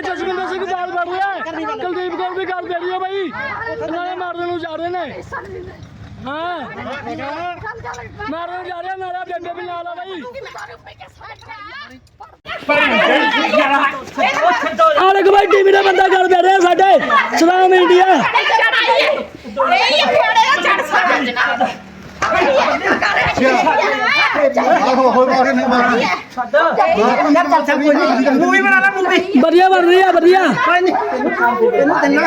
ਦੇਖ ਜਸਵਿੰਦਰ ਸਿੰਘ ਬਾਲ ਬੜ ਰਿਹਾ ਕੁਲਦੀਪ ਕੌਰ ਵੀ ਗੱਲ ਬੈਠੀ ਹੈ ਬਾਈ ਨਾਲੇ ਮਾਰਨ ਨੂੰ ਜਾ ਰਹੇ ਨੇ। ਹਾਂ। ਮਾਰਨ ਨੂੰ ਜਾ ਰਹੇ ਨਾਲੇ ਬੇਬੇ ਵੀ ਨਾਲ ਆ ਬਾਈ। ਆ ਦੇਖ ਬਾਈ ਟੀਵੀ ਦਾ ਬੰਦਾ ਗੱਲ ਬੈਠ ਰਿਹਾ ਸਾਡੇ ਸਲਾਮ ਇੰਡੀਆ। ਮੂਵੀ ਬਣਾ ਲੈ ਮੂਵੀ ਵਧੀਆ ਬਣ ਰਹੀ ਆ ਵਧੀਆ। ਇਹਨੂੰ ਦਿੰਨਾ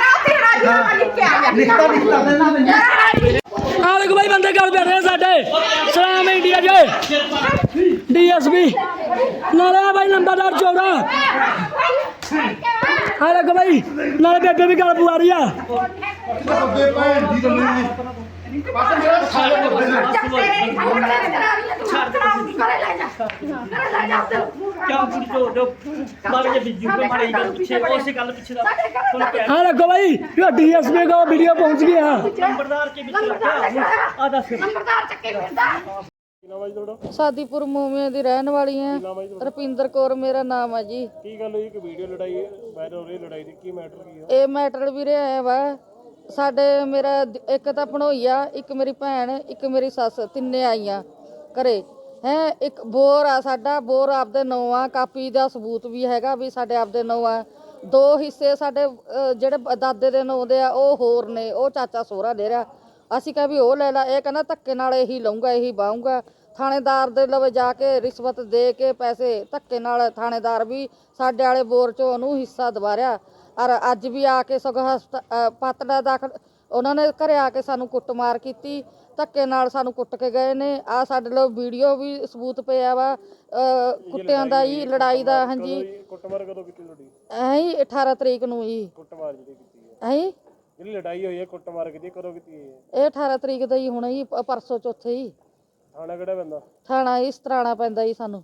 ਆ ਦੇਖ ਬਾਈ ਬੰਦੇ ਗੱਲ ਬੈਠ ਰਹੇ ਸਾਡੇ ਸਲਾਮ ਇੰਡੀਆ ਜੇ ਡੀਐਸਪੀ ਨਾਲੇ ਆ ਬਾਈ ਨੰਬਰਦਾਰ ਚੌੜਾ ਆ ਦੇਖ ਬਾਈ ਨਾਲੇ ਬੇਬੇ ਵੀ ਗੱਲ ਪਵਾ ਰਹੀ ਆ ਕਿਉਂ ਕੁੜੀ ਜੋ ਜੋ ਮਾਰ ਕੇ ਬਿੱਜੂ ਕੋ ਮਾਰੀ ਗੱਲ ਪਿੱਛੇ ਉਸੇ ਗੱਲ ਪਿੱਛੇ ਦਾ ਤੁਹਾਨੂੰ ਕਹਿ ਆ ਦੇਖੋ ਬਾਈ ਇਹ ਡੀਐਸਪੀ ਕੋ ਵੀਡੀਓ ਪਹੁੰਚ ਗਿਆ। ਨੰਬਰਦਾਰ ਕੇ ਵਿੱਚ ਰੱਖਿਆ ਆ। ਦੱਸ ਸਾਦੀਪੁਰ ਮੂਵੀਆਂ ਦੀ ਰਹਿਣ ਵਾਲੀ ਹਾਂ। ਰੁਪਿੰਦਰ ਕੌਰ ਮੇਰਾ ਨਾਮ ਆ ਜੀ। ਕੀ ਗੱਲ ਹੋਈ? ਕਿ ਵੀਡੀਓ ਲੜਾਈ ਵਾਇਰਲ ਹੋ ਰਹੀ ਲੜਾਈ ਦੀ। ਕੀ ਮੈਟਰ ਕੀ ਆ? ਇਹ ਮੈਟਰ ਵੀਰੇ ਆਇਆ ਵਾ ਸਾਡੇ ਮੇਰਾ ਇੱਕ ਤਾਂ ਭਣੋਈਆ ਇੱਕ ਮੇਰੀ ਭੈਣ ਇੱਕ ਮੇਰੀ ਸੱਸ ਤਿੰਨੇ ਆਈਆਂ ਘਰੇ। ਹੈ ਇੱਕ ਬੋਰ ਆ ਸਾਡਾ ਬੋਰ ਆਪਦੇ ਨਾਂ ਆ ਕਾਪੀ ਦਾ ਸਬੂਤ ਵੀ ਹੈਗਾ ਵੀ ਸਾਡੇ ਆਪਦੇ ਨਾਂ ਆ। ਦੋ ਹਿੱਸੇ ਸਾਡੇ ਅਹ, ਜਿਹੜੇ ਦਾਦੇ ਦੇ ਨਾਂ ਦੇ ਆ ਉਹ ਹੋਰ ਨੇ ਉਹ ਚਾਚਾ ਸੋਹਰਾ ਦੇ ਰਿਹਾ। ਅਸੀਂ ਕਿਹਾ ਵੀ ਉਹ ਲੈ ਲੈ ਇਹ ਕਹਿੰਦਾ ਧੱਕੇ ਨਾਲ ਇਹੀ ਲਊਂਗਾ ਇਹੀ ਬਾਉਂਗਾ ਥਾਣੇਦਾਰ ਦੇ ਲਵੇ ਜਾ ਕੇ ਰਿਸ਼ਵਤ ਦੇ ਕੇ ਪੈਸੇ ਧੱਕੇ ਨਾਲ ਥਾਣੇਦਾਰ ਵੀ ਸਾਡੇ ਵਾਲੇ ਬੋਰ ਚੋਂ ਉਹਨੂੰ ਹਿੱਸਾ ਦਵਾਰਿਆ। ਔਰ ਅੱਜ ਵੀ ਆ ਕੇ ਸਗੋਂ ਹਸਪਤਾ- ਅ, ਪਾਤੜਾ ਦਾਖਲ ਉਹਨਾਂ ਨੇ ਘਰੇ ਆ ਕੇ ਸਾਨੂੰ ਕੁੱਟਮਾਰ ਕੀਤੀ। ਧੱਕੇ ਨਾਲ ਸਾਨੂੰ ਕੁੱਟ ਕੇ ਗਏ ਨੇ। ਆ ਸਾਡੇ ਲੋ ਵੀਡੀਓ ਵੀ ਸਬੂਤ ਪਿਆ ਵਾ ਅ, ਕੁੱਟਿਆਂ ਦਾ ਜੀ ਲੜਾਈ ਦਾ ਹਾਂਜੀ। ਇਹ ਕੁੱਟਮਾਰ ਕਦੋਂ ਕੀਤੀ ਤੁਹਾਡੀ? ਐਂ 18 ਤਰੀਕ ਨੂੰ ਜੀ। ਕੁੱਟਮਾਰ ਜਿਹੜੀ ਕੀਤੀ ਹੈ। ਐਂ ਜਿਹੜੀ ਲੜਾਈ ਹੋਈ ਹੈ ਕੁੱਟਮਾਰ ਕੀਤੀ ਹੈ, ਕਦੋਂ ਕੀਤੀ ਹੈ ਇਹ? 18 ਤਰੀਕ ਦਾ ਹੀ ਹੋਣਾ ਜੀ ਪ- ਪਰਸੋਂ ਚੌਥੇ ਹੀ। ਥਾਣਾ ਕਿਹੜਾ ਪੈਂਦਾ? ਥਾਣਾ ਇਸ ਤਰ੍ਹਾਂ ਪੈਂਦਾ ਜੀ ਸਾਨੂੰ।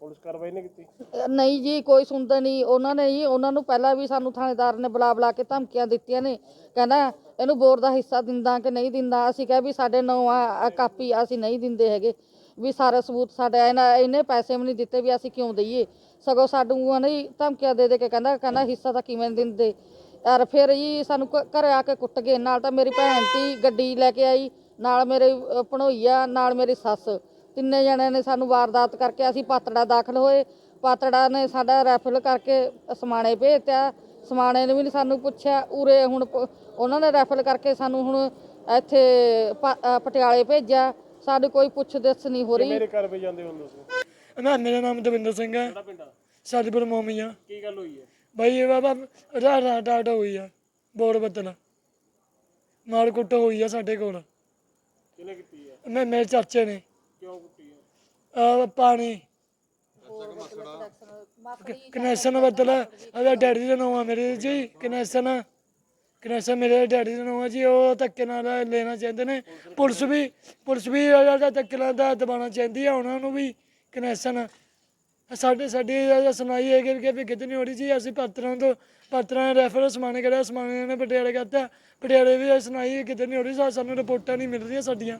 ਪੁਲਿਸ ਕਾਰਵਾਈ ਨਹੀਂ ਕੀਤੀ? ਅਹ ਨਹੀਂ ਜੀ ਕੋਈ ਸੁਣਦਾ ਨਹੀਂ। ਉਹਨਾਂ ਨੇ ਜੀ ਉਹਨਾਂ ਨੂੰ ਪਹਿਲਾਂ ਵੀ ਸਾਨੂੰ ਥਾਣੇਦਾਰ ਨੇ ਬੁਲਾ ਬੁਲਾ ਕੇ ਧਮਕੀਆਂ ਦਿੱਤੀਆਂ ਨੇ। ਕਹਿੰਦਾ ਇਹਨੂੰ ਬੋਰ ਦਾ ਹਿੱਸਾ ਦਿੰਦਾ ਕਿ ਨਹੀਂ ਦਿੰਦਾ? ਅਸੀਂ ਕਿਹਾ ਵੀ ਸਾਡੇ ਨਾਂ ਆ ਕਾਪੀ ਅਸੀਂ ਨਹੀਂ ਦਿੰਦੇ ਹੈਗੇ। ਵੀ ਸਾਰੇ ਸਬੂਤ ਸਾਡੇ ਇਹਨਾਂ ਇਹਨੇ ਪੈਸੇ ਵੀ ਨਹੀਂ ਦਿੱਤੇ ਵੀ ਅਸੀਂ ਕਿਉਂ ਦਈਏ? ਸਗੋਂ ਸਾਨੂੰ ਉਹਨਾਂ ਧਮਕੀਆਂ ਦੇ ਦੇ ਕੇ ਕਹਿੰਦਾ ਕਹਿੰਦਾ ਹਿੱਸਾ ਤਾਂ ਕਿਵੇਂ ਨੀ ਦਿੰਦੇ? ਯਾਰ ਫਿਰ ਜੀ ਸਾਨੂੰ ਘ- ਘਰੇ ਆ ਕੇ ਕੁੱਟ ਗਏ। ਨਾਲ ਤਾਂ ਮੇਰੀ ਭੈਣ ਤੀ ਗੱਡੀ ਲੈ ਕੇ ਆਈ ਨਾਲ ਮੇਰੇ ਅਹ, ਭਣੋਈਆ ਨਾਲ ਮੇਰੀ ਸੱਸ। ਤਿੰਨੇ ਜਣਿਆਂ ਨੇ ਸਾਨੂੰ ਵਾਰਦਾਤ ਕਰਕੇ ਅਸੀਂ ਪਾਤੜਾ ਦਾਖਲ ਹੋਏ। ਪਾਤੜਾ ਨੇ ਸਾਡਾ ਰੈਫਲ ਕਰਕੇ ਸਮਾਣੇ ਭੇਜਿਆ ਸਮਾਣੇ ਨੇ ਵੀ ਨੀ ਸਾਨੂੰ ਪੁੱਛਿਆ। ਉਰੇ ਹੁਣ ਪ- ਉਹਨਾਂ ਨੇ ਰੈਫਲ ਕਰਕੇ ਸਾਨੂੰ ਹੁਣ ਇੱਥੇ ਪ- ਅ, ਪਟਿਆਲੇ ਭੇਜਿਆ। ਸਾਡੀ ਕੋਈ ਪੁੱਛ ਦੱਸ ਨਹੀਂ ਹੋ ਰਹੀ। ਮੇਰੇ ਘਰ ਵੀ ਜਾਂਦੇ ਹੋ ਤੁਸੀਂ? ਨਾ ਮੇਰਾ ਨਾਮ ਦਵਿੰਦਰ ਸਿੰਘ ਹੈ। ਕਿਹੜਾ ਪਿੰਡ ਆ? ਸਾਦੀਪੁਰ ਮੋਮੀਆਂ ਕੀ ਗੱਲ ਹੋਈ ਹੈ? ਭਾਈ ਇਹ ਬਾਬਾ ਰਾਹ ਰਾਹ ਡਾਟ ਹੋਈ ਆ। ਬੋਰ ਬਦਲ। ਮਾਰ ਕੁੱਟ ਹੋਈ ਆ ਸਾਡੇ ਕੋਲ। ਕਿਹਨੇ ਕੀਤੀ ਹੈ? ਮੈਂ ਮੇਰੇ ਚਾਚੇ ਨੇ। ਕਿਉਂ ਕੁੱਟੀ ਹੈ ਆ ਪਾਣੀ। ਕਨੈਕਸ਼ਨ ਬਦਲ ਉਹਦਾ ਡੈਡੀ ਦਾ ਨਾਮ ਆ ਮੇਰੇ ਜੀ ਕਨੈਕਸ਼ਨ ਕਨੈਕਸ਼ਨ ਮੇਰੇ ਡੈਡੀ ਦਾ ਨਾਮ ਆ ਜੀ, ਉਹ ਧੱਕੇ ਨਾਲ ਲੈਣਾ ਚਾਹੁੰਦੇ ਨੇ। ਪੁਲਿਸ ਵੀ ਪੁਲਿਸ ਵੀ ਉਹਦਾ ਧੱਕੇ ਨਾਲ ਦਾ ਦਬਾਉਣਾ ਚਾਹੁੰਦੀ ਆ, ਉਹਨਾਂ ਨੂੰ ਵੀ ਕਨੈਕਸ਼ਨ ਸਾਡੇ, ਸਾਡੀ ਇਹ ਸੁਣਾਈ ਹੈ ਕਿ ਵੀ ਕਿਤੇ ਨਹੀਂ ਹੋ ਜੀ, ਅਸੀਂ ਪਾਤਰਾਂ ਤੋਂ ਪਾਤਰਾਂ ਰੈਫਰ ਸਮਾਨੇ ਕਰਿਆ, ਸਮਾਨੇ ਨੇ ਪਟਿਆਲੇ ਕਰਤਾ। ਪਟਿਆਲੇ ਵੀ ਇਹ ਸੁਣਾਈ ਕਿਤੇ ਨਹੀਂ ਹੋ ਸਾਨੂੰ ਰਿਪੋਰਟਾਂ ਨਹੀਂ ਮਿਲ ਰਹੀਆਂ ਸਾਡੀਆਂ।